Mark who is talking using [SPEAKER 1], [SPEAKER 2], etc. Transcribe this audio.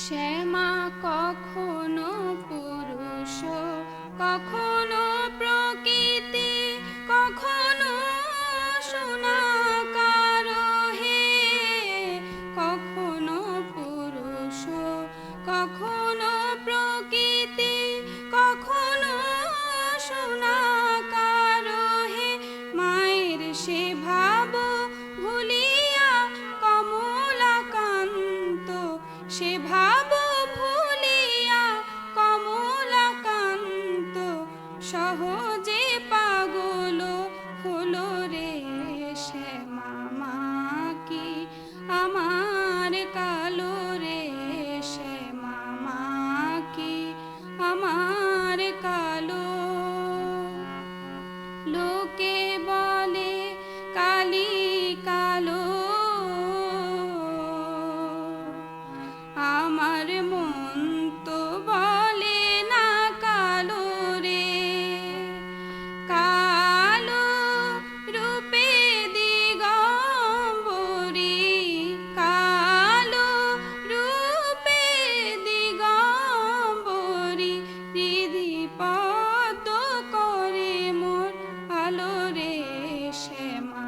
[SPEAKER 1] শ্যামা কখনো পুরুষ কখনো প্রকৃতি কখনো সোনাকার হে কখনো পুরুষ কখনো সহজে मा